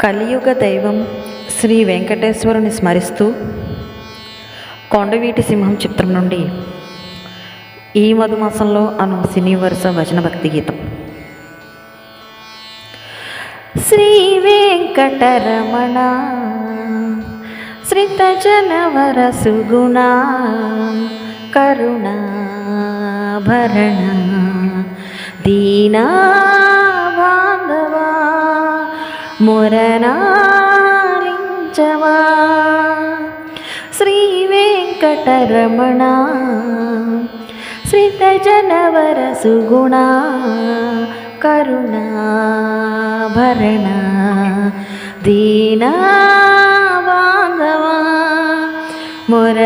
కలియుగ దైవం శ్రీ వెంకటేశ్వరుని స్మరిస్తూ కొండవీటి సింహం చిత్రం నుండి ఈ మధుమాసంలో అను సినీ వరుస భజన భక్తి గీతం. శ్రీ వెంకటరమణ శ్రిత జనవర సుగుణ కరుణ భరణ దీనా బాంధవా మురణాలించవా శ్రీ వెంకటరమణ శ్రీతజనవర సుగుణ కరుణాభరణ దీనా బాంధవా మురనాలించవా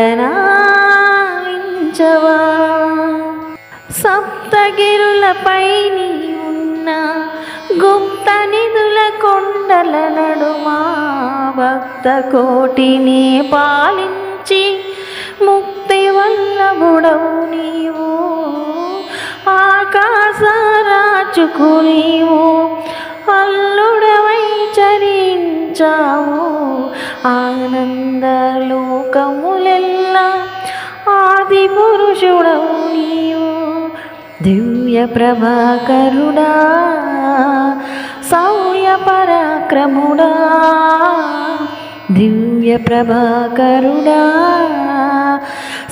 సప్తగిరులపై నీ ఉన్న గుప్త నిధుల కొండ కొండల నడుమా భక్త కోటిని పాలించి ముక్తి వల్లభుడవు నీవు. ఆకాశరాచుకు నీవు అల్లుడవై చరించావు. ఆనందలోకములెల్లా ఆది పురుషుడవు నీవు. దివ్య ప్రభాకరుడా శౌర్య పరాక్రముడా దివ్య ప్రభాకరుడా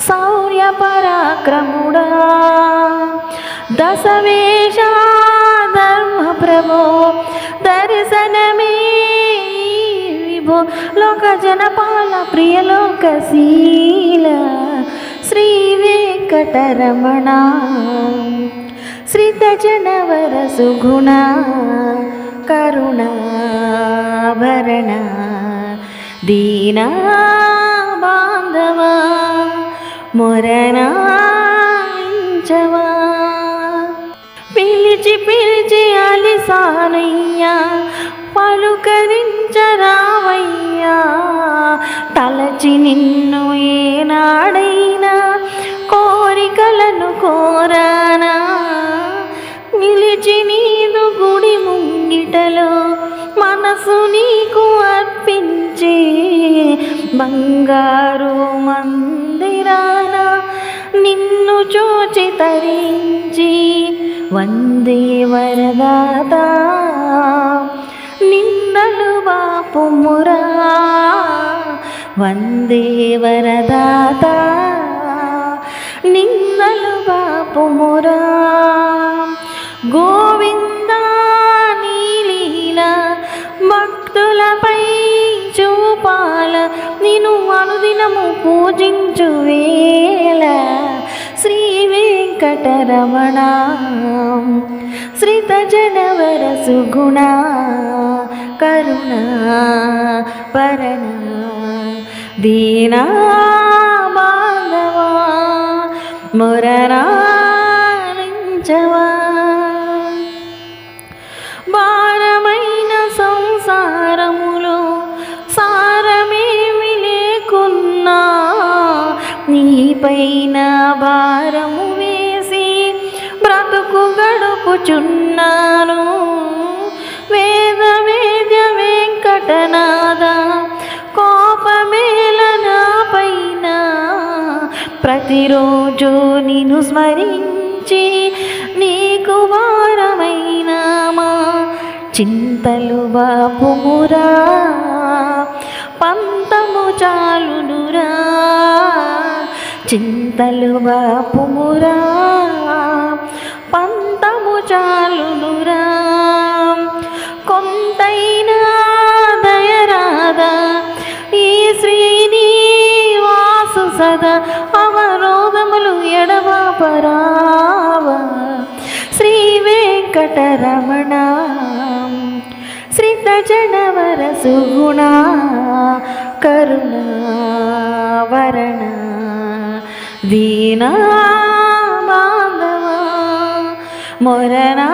సౌర్య పరాక్రముడా దశవేష ధర్మ ప్రభో దర్శనమే విభో. లోక జనపాల ప్రియలోకశీల శ్రీ వెంకటరమణ. శ్రీత జనవర సుగుణ. కరుణాభరణ దీనా బాంధవా మొరణించవా పిలిచి పిలిచి అలిసానయ్యా పలుకరించరావయ్యా తలచి నిన్ను ఏనాడైనా మనసు నీకు అర్పించే బంగారు మందిరాన నిన్ను చూచి తరించి వందే వరదాత. నిందలు బాపుమురా వందే వరదాతా. చూపాల నిన్ను అనుదినము పూజించు వేళ. శ్రీ వెంకటరమణ శ్రీత జనవర సుగుణ కరుణ పరణ దీనా బాంధవా మురరాలించవా పైన భారము వేసి బ్రతుకు గడుపుచున్నాను. వేద వేద్య వెంకటనాథ కోపమేల నాపైన ప్రతిరోజు నిన్ను స్మరించి నీకు వారమైనామా చింతలు బాపుమురా పం చింతలు బాపుమురా పంతము చాలునురా. కొంతైనా దయరాదా ఈ శ్రీనివాసు సదా అవరోధములు ఎడవాపరావా శ్రీ వెంకటరమణ శ్రీతజనవర సుగుణ కరుణ వరణ దీనా బాంధవా మొరనా